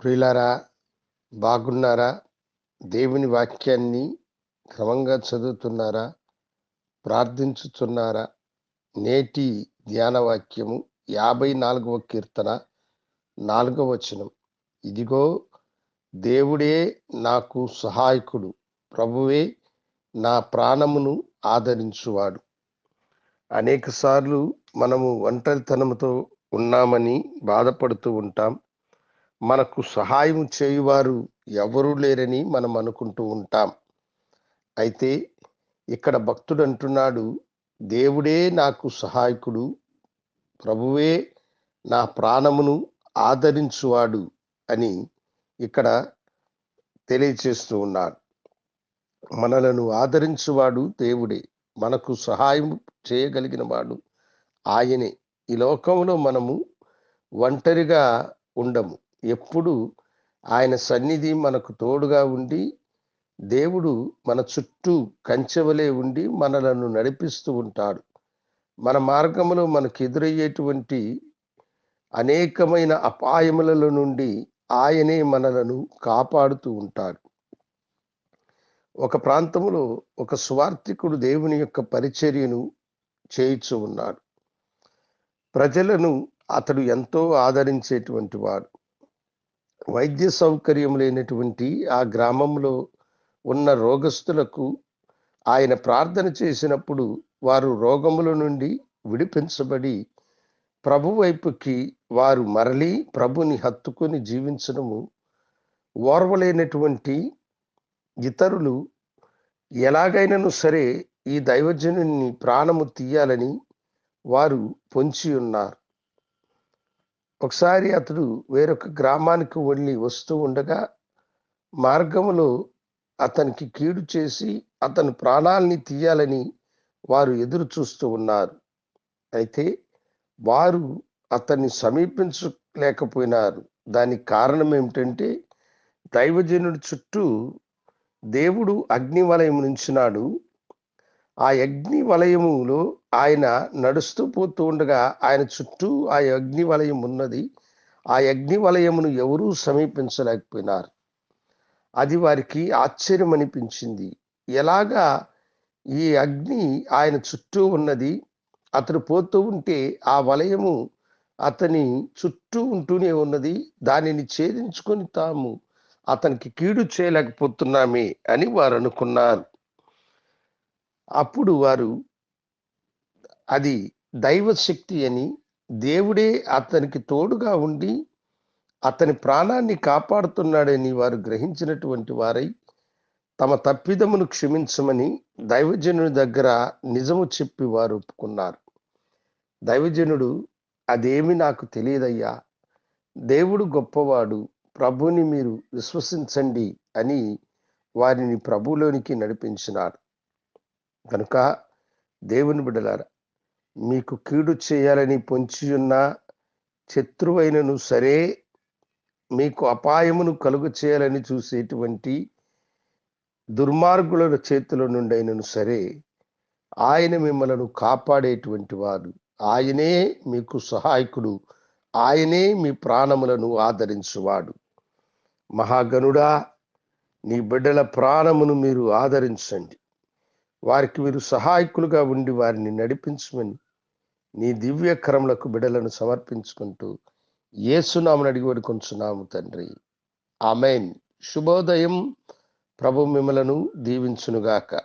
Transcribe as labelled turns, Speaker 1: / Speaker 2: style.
Speaker 1: ప్రియులారా బాగున్నారా? దేవుని వాక్యాన్ని క్రమంగా చదువుతున్నారా? ప్రార్థించుతున్నారా? నేటి ధ్యాన వాక్యము యాభై నాలుగవ కీర్తన నాలుగవ వచనం. ఇదిగో దేవుడే నాకు సహాయకుడు ప్రభువే నా ప్రాణమును ఆదరించువాడు. అనేకసార్లు మనము ఒంటరితనముతో ఉన్నామని బాధపడుతూ ఉంటాం. మనకు సహాయం చేయువారు ఎవరూ లేరని మనం అనుకుంటూ ఉంటాం. అయితే ఇక్కడ భక్తుడు అంటున్నాడు దేవుడే నాకు సహాయకుడు ప్రభువే నా ప్రాణమును ఆదరించువాడు అని ఇక్కడ తెలియచేస్తూ ఉన్నాడు. మనలను ఆదరించువాడు దేవుడే మనకు సహాయం చేయగలిగిన వాడు ఆయనే. ఈ లోకంలో మనము ఒంటరిగా ఉండము. ఎప్పుడు ఆయన సన్నిధి మనకు తోడుగా ఉండి దేవుడు మన చుట్టూ కంచెవలే ఉండి మనలను నడిపిస్తూ ఉంటాడు. మన మార్గంలో మనకు ఎదురయ్యేటువంటి అనేకమైన అపాయములలో నుండి ఆయనే మనలను కాపాడుతూ ఉంటాడు. ఒక ప్రాంతంలో ఒక స్వార్థికుడు దేవుని యొక్క పరిచర్యను చేయిచు ఉన్నాడు. ప్రజలను అతడు ఎంతో ఆదరించేటువంటి వాడు. వైద్య సౌకర్యం లేనటువంటి ఆ గ్రామంలో ఉన్న రోగస్తులకు ఆయన ప్రార్థన చేసినప్పుడు వారు రోగముల నుండి విడిపించబడి ప్రభు వైపుకి వారు మరలి ప్రభుని హత్తుకొని జీవించడము ఓర్వలేనటువంటి ఇతరులు ఎలాగైనను సరే ఈ దైవజనుని ప్రాణము తీయాలని వారు పొంచి ఉన్నారు. ఒకసారి అతడు వేరొక గ్రామానికి వెళ్ళి వస్తూ ఉండగా మార్గములో అతనికి కీడు చేసి అతని ప్రాణాలని తీయాలని వారు ఎదురు చూస్తూ ఉన్నారు. అయితే వారు అతన్ని సమీపించలేకపోయినారు. దానికి కారణం ఏమిటంటే దైవజనుడి చుట్టూ దేవుడు అగ్నివలయం నుంచినాడు ఆ అగ్ని వలయములో ఆయన నడుస్తూ పోతూ ఉండగా ఆయన చుట్టూ ఆ అగ్ని వలయం ఉన్నది. ఆ అగ్ని వలయమును ఎవరూ సమీపించలేకపోయినారు. అది వారికి ఆశ్చర్యం అనిపించింది ఎలాగా ఈ అగ్ని ఆయన చుట్టూ ఉన్నది? అతడు పోతూ ఉంటే ఆ వలయము అతని చుట్టూ ఉంటూనే ఉన్నది. దానిని ఛేదించుకొని తాము అతనికి కీడు చేయలేకపోతున్నామే అని వారు అనుకున్నారు. అప్పుడు వారు అది దైవశక్తి అని దేవుడే అతనికి తోడుగా ఉండి అతని ప్రాణాన్ని కాపాడుతున్నాడని వారు గ్రహించినటువంటి వారై తమ తప్పిదమును క్షమించమని దైవజనుడి దగ్గర నిజము చెప్పి వారు ఒప్పుకున్నారు. దైవజనుడు అదేమి నాకు తెలియదయ్యా. దేవుడు గొప్పవాడు. ప్రభుని మీరు విశ్వసించండి అని వారిని ప్రభులోనికి నడిపించినాడు కనుక దేవుని బిడ్డలారా మీకు కీడు చేయాలని పొంచి ఉన్న శత్రువైనను సరే మీకు అపాయమును కలుగు చేయాలని చూసేటువంటి దుర్మార్గుల చేతుల నుండి అయినను సరే ఆయన మిమ్మలను కాపాడేటువంటి వాడు ఆయనే మీకు సహాయకుడు. ఆయనే మీ ప్రాణములను ఆదరించువాడు. మహాగనుడా నీ బిడ్డల ప్రాణమును మీరు ఆదరించండి. వారికి వీరు సహాయకులుగా ఉండి వారిని నడిపించమని నీ దివ్యకరములకు బిడలను సమర్పించుకుంటూ ఏసునామని అడిగి వేడుకొంచున్నాము తండ్రి. ఆమెన్. శుభోదయం. ప్రభు మిమ్మలను దీవించునుగాక.